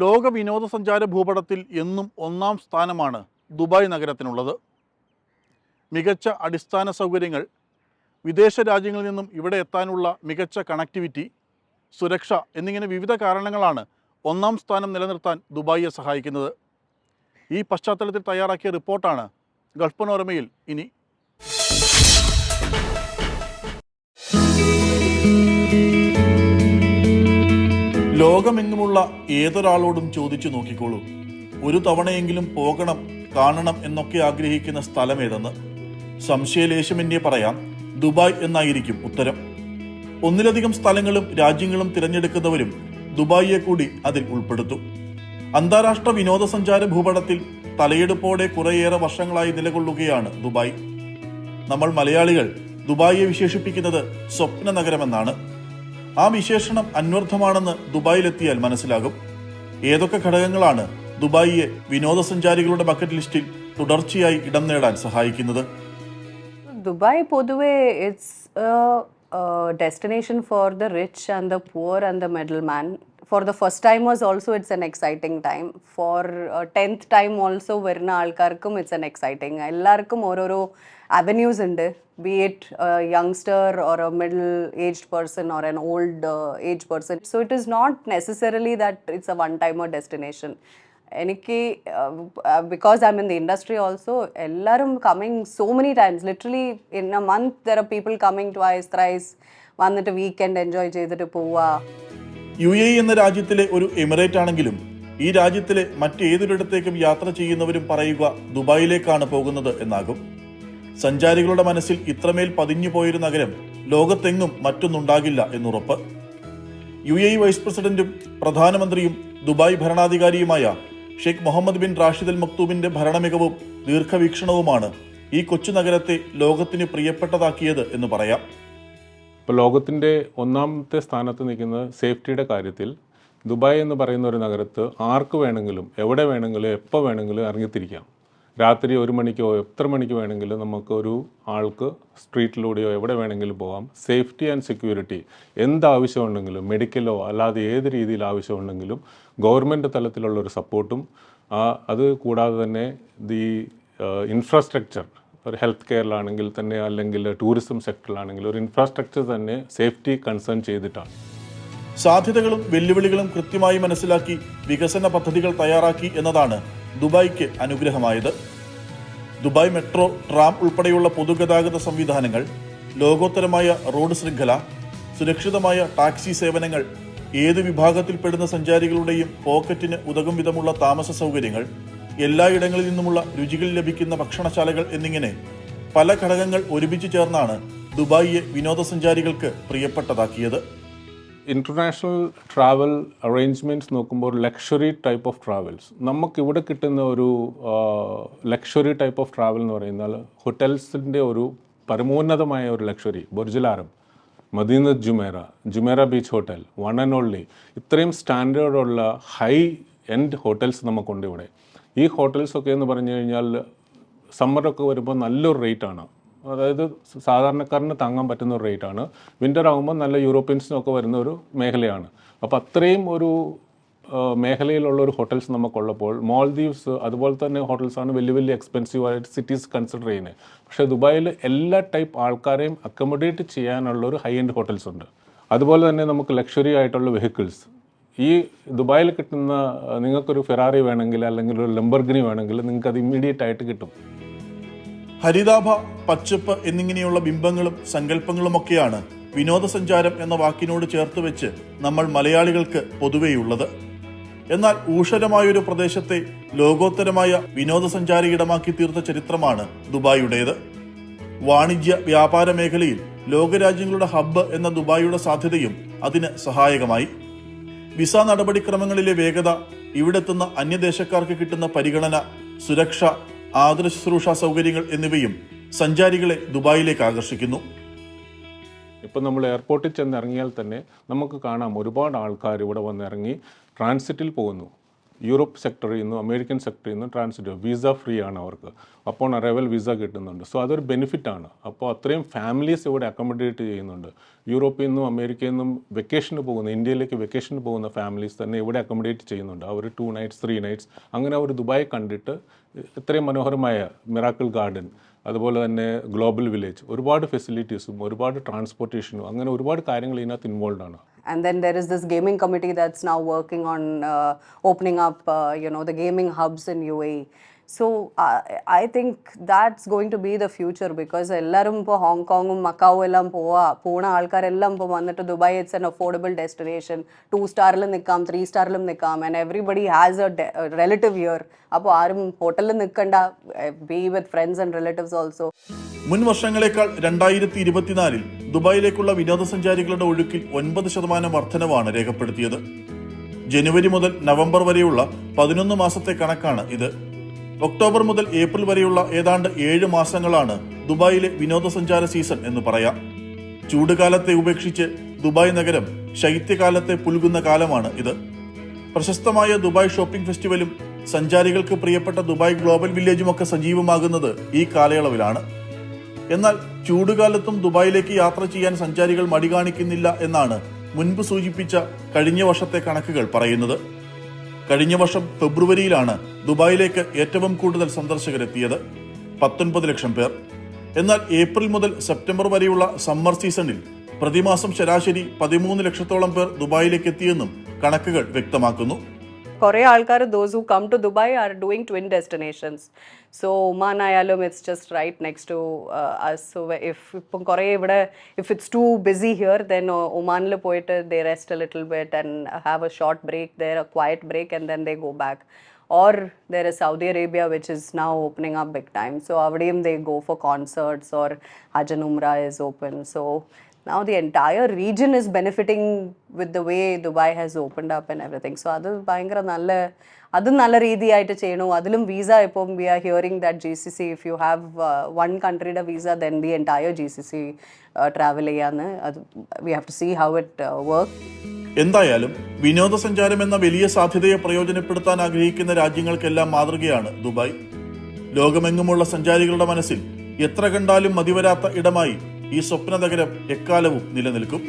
ലോക വിനോദസഞ്ചാര ഭൂപടത്തിൽ എന്നും ഒന്നാം സ്ഥാനമാണ് ദുബായ് നഗരത്തിനുള്ളത്. മികച്ച അടിസ്ഥാന സൗകര്യങ്ങൾ വിദേശ രാജ്യങ്ങളിൽ നിന്നും ഇവിടെ എത്താനുള്ള മികച്ച കണക്ടിവിറ്റി സുരക്ഷ എന്നിങ്ങനെ വിവിധ കാരണങ്ങളാണ് ഒന്നാം സ്ഥാനം നിലനിർത്താൻ ദുബായിയെ സഹായിക്കുന്നത്. ഈ പശ്ചാത്തലത്തിൽ തയ്യാറാക്കിയ റിപ്പോർട്ടാണ് ഗൾഫ് പനോരമയിൽ ഇനി ലോകമെങ്ങുമുള്ള ഏതൊരാളോടും ചോദിച്ചു നോക്കിക്കോളൂ. ഒരു തവണയെങ്കിലും പോകണം കാണണം എന്നൊക്കെ ആഗ്രഹിക്കുന്ന സ്ഥലമേതെന്ന് സംശയലേശമെന്നേ പറയാം. ദുബായ് എന്നായിരിക്കും ഉത്തരം. ഒന്നിലധികം സ്ഥലങ്ങളും രാജ്യങ്ങളും തിരഞ്ഞെടുക്കുന്നവരും ദുബായിയെ കൂടി അതിൽ ഉൾപ്പെടുത്തും. അന്താരാഷ്ട്ര വിനോദസഞ്ചാര ഭൂപടത്തിൽ തലയെടുപ്പോടെ കുറേയേറെ വർഷങ്ങളായി നിലകൊള്ളുകയാണ് ദുബായ്. നമ്മൾ മലയാളികൾ ദുബായിയെ വിശേഷിപ്പിക്കുന്നത് സ്വപ്ന നഗരമെന്നാണ് ആ വിശേഷണം അന്വർത്ഥമാണെന്ന് ദുബായിലെത്തിയാൽ മനസ്സിലാകും. ഏതൊക്കെ ഘടകങ്ങളാണ് ദുബായിയെ വിനോദസഞ്ചാരികളുടെ ബക്കറ്റ് ലിസ്റ്റിൽ തുടർച്ചയായി ഇടം നേടാൻ സഹായിക്കുന്നത്? ദുബായ് പൊതുവെ it's destination for the rich and the poor and the middle man for the first time was also it's an exciting time for tenth time also വരുന്ന ആൾക്കാർക്കും ഇറ്റ്സ് എൻ എക്സൈറ്റിംഗ് എല്ലാവർക്കും ഓരോരോ അവന്യൂസ് ഉണ്ട്. Be it youngster or a middle aged person or an old age person so it is not necessarily that it's a one timer destination എനിക്ക് because I in the industry also എല്ലാവരും coming so many times literally in a month there are people coming twice thrice വന്നിട്ട് weekend enjoy ചെയ്തിട്ട് പോവുക U A എന്ന രാജ്യത്തിലെ ഒരു emirate ആണെങ്കിലും ഈ രാജ്യത്തിലെ മറ്റേതൊരിടത്തേക്കും യാത്ര ചെയ്യുന്നവരും പറയുക ദുബായിലേക്കാണ് പോകുന്നത് എന്നാകും. സഞ്ചാരികളുടെ മനസ്സിൽ ഇത്രമേൽ പതിഞ്ഞു പോയൊരു നഗരം ലോകത്തെങ്ങും മറ്റൊന്നുണ്ടാകില്ല എന്നുറപ്പ്. യു എ വൈസ് പ്രസിഡന്റും പ്രധാനമന്ത്രിയും Dubai ഭരണാധികാരിയുമായ Sheikh Mohammed bin Rashid Al മക്തൂബിന്റെ ഭരണമികവും ദീർഘവീക്ഷണവുമാണ് ഈ കൊച്ചു നഗരത്തെ ലോകത്തിന് പ്രിയപ്പെട്ടതാക്കിയത് എന്ന് പറയാം. ഇപ്പോൾ ലോകത്തിന്റെ ഒന്നാമത്തെ സ്ഥാനത്ത് നിൽക്കുന്ന സേഫ്റ്റിയുടെ കാര്യത്തിൽ ദുബായ് എന്ന് പറയുന്ന ഒരു നഗരത്ത് ആർക്ക് വേണമെങ്കിലും എവിടെ വേണമെങ്കിലും എപ്പോൾ വേണമെങ്കിലും ഇറങ്ങിത്തിരിക്കാം രാത്രി ഒരു മണിക്കോ എത്ര മണിക്ക് വേണമെങ്കിലും നമുക്കൊരു ആൾക്ക് സ്ട്രീറ്റിലൂടെയോ എവിടെ വേണമെങ്കിലും പോകാം സേഫ്റ്റി ആൻഡ് സെക്യൂരിറ്റി എന്ത് ആവശ്യമുണ്ടെങ്കിലും മെഡിക്കലോ അല്ലാതെ ഏത് രീതിയിൽ ആവശ്യമുണ്ടെങ്കിലും ഗവൺമെന്റ് തലത്തിലുള്ള ഒരു സപ്പോർട്ടും അത് കൂടാതെ തന്നെ ദി ഇൻഫ്രാസ്ട്രക്ചർ ഒരു ഹെൽത്ത് കെയറിലാണെങ്കിൽ തന്നെ അല്ലെങ്കിൽ ടൂറിസം സെക്ടറിലാണെങ്കിൽ ഒരു ഇൻഫ്രാസ്ട്രക്ചർ തന്നെ സേഫ്റ്റി കൺസേൺ ചെയ്തിട്ടാണ്. സാധ്യതകളും വെല്ലുവിളികളും കൃത്യമായി മനസ്സിലാക്കി വികസന പദ്ധതികൾ തയ്യാറാക്കി എന്നതാണ് ദുബായ്ക്ക് അനുഗ്രഹമായത്. ദുബായ് മെട്രോ ട്രാം ഉൾപ്പെടെയുള്ള പൊതുഗതാഗത സംവിധാനങ്ങൾ ലോകോത്തരമായ റോഡ് ശൃംഖല സുരക്ഷിതമായ ടാക്സി സേവനങ്ങൾ ഏത് വിഭാഗത്തിൽപ്പെടുന്ന സഞ്ചാരികളുടെയും പോക്കറ്റിന് ഉതകും വിധമുള്ള താമസ സൗകര്യങ്ങൾ എല്ലായിടങ്ങളിൽ നിന്നുമുള്ള രുചികൾ ലഭിക്കുന്ന ഭക്ഷണശാലകൾ എന്നിങ്ങനെ പല ഘടകങ്ങൾ ഒരുമിച്ച് ചേർന്നാണ് ദുബായിയെ വിനോദസഞ്ചാരികൾക്ക് പ്രിയപ്പെട്ടതാക്കിയത്. ഇന്റർനാഷണൽ ട്രാവൽ അറേഞ്ച്മെന്റ്സ് നോക്കുമ്പോൾ ലക്ഷറി ടൈപ്പ് ഓഫ് ട്രാവൽസ് നമുക്കിവിടെ കിട്ടുന്ന ഒരു ലക്ഷറി ടൈപ്പ് ഓഫ് ട്രാവൽ എന്ന് പറയുന്നത് ഹോട്ടൽസിന്റെ ഒരു പരമോന്നതമായ ഒരു luxury ബുർജിലാരം Madinat Jumeirah Jumeirah beach hotel one and only ഇത്രയും സ്റ്റാൻഡേർഡുള്ള ഹൈ എൻഡ് ഹോട്ടൽസ് നമുക്കുണ്ട് ഇവിടെ. ഈ ഹോട്ടൽസൊക്കെ എന്ന് പറഞ്ഞു കഴിഞ്ഞാൽ സമ്മറൊക്കെ വരുമ്പോൾ നല്ലൊരു റേറ്റാണ് അതായത് സാധാരണക്കാരന് താങ്ങാൻ പറ്റുന്ന ഒരു റേറ്റാണ് വിന്റർ ആകുമ്പോൾ നല്ല യൂറോപ്യൻസിനൊക്കെ വരുന്ന ഒരു മേഖലയാണ്. അപ്പോൾ അത്രയും ഒരു മേഖലയിലുള്ള ഒരു ഹോട്ടൽസ് നമുക്കുള്ളപ്പോൾ മാൽദീവ്സ് അതുപോലെ തന്നെ ഹോട്ടൽസാണ് വലിയ വലിയ എക്സ്പെൻസീവ് ആയിട്ട് സിറ്റീസ് കൺസിഡർ ചെയ്യുന്നത്. പക്ഷേ ദുബായിൽ എല്ലാ ടൈപ്പ് ആൾക്കാരെയും അക്കോമഡേറ്റ് ചെയ്യാനുള്ള ഒരു ഹൈ എൻഡ് ഹോട്ടൽസ് ഉണ്ട്. അതുപോലെ തന്നെ നമുക്ക് ലക്ഷറി ആയിട്ടുള്ള വെഹിക്കിൾസ് ഈ ദുബായിൽ കിട്ടുന്ന നിങ്ങൾക്കൊരു ഫെറാറി വേണമെങ്കിൽ അല്ലെങ്കിൽ ഒരു ലംബർഗിനി വേണമെങ്കിൽ നിങ്ങൾക്ക് അത് ഇമ്മീഡിയറ്റ് ആയിട്ട് കിട്ടും. ഹരിതാഭ പച്ചപ്പ് എന്നിങ്ങനെയുള്ള ബിംബങ്ങളും സങ്കല്പങ്ങളുമൊക്കെയാണ് വിനോദസഞ്ചാരം എന്ന വാക്കിനോട് ചേർത്ത് വെച്ച് നമ്മൾ മലയാളികൾക്ക് പൊതുവെയുള്ളത്. എന്നാൽ ഊഷരമായൊരു പ്രദേശത്തെ ലോകോത്തരമായ വിനോദസഞ്ചാര ഇടമാക്കി തീർത്ത ചരിത്രമാണ് ദുബായിയുടേത്. വാണിജ്യ വ്യാപാര മേഖലയിൽ ലോകരാജ്യങ്ങളുടെ ഹബ്ബ് എന്ന ദുബായിയുടെ സാധ്യതയും അതിന് സഹായകമായി. വിസ നടപടിക്രമങ്ങളിലെ വേഗത ഇവിടെത്തുന്ന അന്യദേശക്കാർക്ക് കിട്ടുന്ന പരിഗണന സുരക്ഷ ആതുര ശുശ്രൂഷ സൗകര്യങ്ങൾ എന്നിവയും സഞ്ചാരികളെ ദുബായിലേക്ക് ആകർഷിക്കുന്നു. ഇപ്പം നമ്മൾ എയർപോർട്ടിൽ ചെന്ന് ഇറങ്ങിയാൽ തന്നെ നമുക്ക് കാണാം ഒരുപാട് ആൾക്കാർ ഇവിടെ വന്നിറങ്ങി ട്രാൻസിറ്റിൽ പോകുന്നു. യൂറോപ്പ് സെക്ടറിൽ നിന്നും അമേരിക്കൻ സെക്ടറിൽ നിന്നും ട്രാൻസിറ്റ് വിസ ഫ്രീ ആണ് അവർക്ക്. അപ്പോൾ അറൈവൽ വിസ കിട്ടുന്നുണ്ട്. സോ അതൊരു ബെനിഫിറ്റ് ആണ്. അപ്പോൾ അത്രയും ഫാമിലീസ് ഇവിടെ അക്കോമഡേറ്റ് ചെയ്യുന്നുണ്ട്. യൂറോപ്പിൽ നിന്നും അമേരിക്കയിൽ നിന്നും വെക്കേഷന് പോകുന്ന ഇന്ത്യയിലേക്ക് വെക്കേഷന് പോകുന്ന ഫാമിലീസ് തന്നെ ഇവിടെ അക്കോമഡേറ്റ് ചെയ്യുന്നുണ്ട്. അവർ ടു നൈറ്റ്സ് ത്രീ നൈറ്റ്സ് അങ്ങനെ അവർ ദുബായ് കണ്ടിട്ട് ഇത്രയും മനോഹരമായ മിറാക്കിൾ ഗാർഡൻ അതുപോലെ തന്നെ ഗ്ലോബൽ വില്ലേജ് ഒരുപാട് ഫെസിലിറ്റീസും ഒരുപാട് ട്രാൻസ്പോർട്ടേഷനും അങ്ങനെ ഒരുപാട് കാര്യങ്ങൾ ഇതിനകത്ത് ഇൻവോൾവ് ആണ്. And then there is this gaming committee that's now working on uh, opening up uh, you know the gaming hubs in UAE so uh, I think that's going to be the future because എല്ലാവരും ഇപ്പോൾ ഹോങ്കോങ്ങും മക്കാവും എല്ലാം പോവാ പോണ ആൾക്കാരെല്ലാം ഇപ്പോൾ വന്നിട്ട് Dubai it's an affordable destination two സ്റ്റാറിലും നിൽക്കാം three സ്റ്റാറിലും നിൽക്കാം and everybody has a relative here അപ്പോൾ ആരും ഹോട്ടലിൽ നിൽക്കണ്ട be with friends and relatives also മുൻ വർഷങ്ങളെക്കാൾ രണ്ടായിരത്തി ഇരുപത്തിനാലിൽ ദുബായിലേക്കുള്ള വിനോദസഞ്ചാരികളുടെ ഒഴുക്കിൽ ഒൻപത് ശതമാനം വർധനവാണ് രേഖപ്പെടുത്തിയത്. ജനുവരി മുതൽ നവംബർ വരെയുള്ള പതിനൊന്ന് മാസത്തെ കണക്കാണ് ഇത്. ഒക്ടോബർ മുതൽ ഏപ്രിൽ വരെയുള്ള ഏതാണ്ട് ഏഴ് മാസങ്ങളാണ് ദുബായിലെ വിനോദസഞ്ചാര സീസൺ എന്ന് പറയാം. ചൂടുകാലത്തെ ഉപേക്ഷിച്ച് ദുബായ് നഗരം ശൈത്യകാലത്തെ പുൽകുന്ന കാലമാണ് ഇത്. പ്രശസ്തമായ ദുബായ് ഷോപ്പിംഗ് ഫെസ്റ്റിവലും സഞ്ചാരികൾക്ക് പ്രിയപ്പെട്ട ദുബായ് ഗ്ലോബൽ വില്ലേജുമൊക്കെ സജീവമാകുന്നത് ഈ കാലയളവിലാണ്. എന്നാൽ ചൂടുകാലത്തും ദുബായിലേക്ക് യാത്ര ചെയ്യാൻ സഞ്ചാരികൾ മടി കാണിക്കുന്നില്ല എന്നാണ് മുൻപ് സൂചിപ്പിച്ച കഴിഞ്ഞ വർഷത്തെ കണക്കുകൾ പറയുന്നത്. കഴിഞ്ഞ വർഷം ഫെബ്രുവരിയിലാണ് ദുബായിലേക്ക് ഏറ്റവും കൂടുതൽ സന്ദർശകരെത്തിയത് പത്തൊൻപത് ലക്ഷം പേർ. എന്നാൽ ഏപ്രിൽ മുതൽ സെപ്റ്റംബർ വരെയുള്ള സമ്മർ സീസണിൽ പ്രതിമാസം ശരാശരി പതിമൂന്ന് ലക്ഷത്തോളം പേർ ദുബായിലേക്ക് എത്തിയെന്നും കണക്കുകൾ വ്യക്തമാക്കുന്നു. കുറേ ആൾക്കാർ those who come to Dubai are doing twin destinations so Oman ആയാലും it's just right next to us so if ഇപ്പം കുറേ ഇവിടെ if it's too busy here then ഒമാനിൽ പോയിട്ട് they rest little bit and have a short break there a quiet break and then they go back or there is Saudi Arabia, which is now opening up big time. So Avadiyam they go for concerts or Hajj and Umrah is open. So now the entire region is benefiting with the way Dubai has opened up and everything. So അത് ഭയങ്കര നല്ല അതും നല്ല രീതിയായിട്ട് ചെയ്യണു. അതിലും visa ഇപ്പം we are hearing that G C C if you have one കൺട്രിയുടെ visa then the entire G C C travel ചെയ്യാന്ന് അത് we have to see how it work എന്തായാലും വിനോദസഞ്ചാരം എന്ന വലിയ സാധ്യതയെ പ്രയോജനപ്പെടുത്താൻ ആഗ്രഹിക്കുന്ന രാജ്യങ്ങൾക്കെല്ലാം മാതൃകയാണ് ദുബായ്. ലോകമെങ്ങുമുള്ള സഞ്ചാരികളുടെ മനസ്സിൽ എത്ര കണ്ടാലും മതിവരാത്ത ഇടമായി ഈ സ്വപ്ന നഗരം എക്കാലവും നിലനിൽക്കും.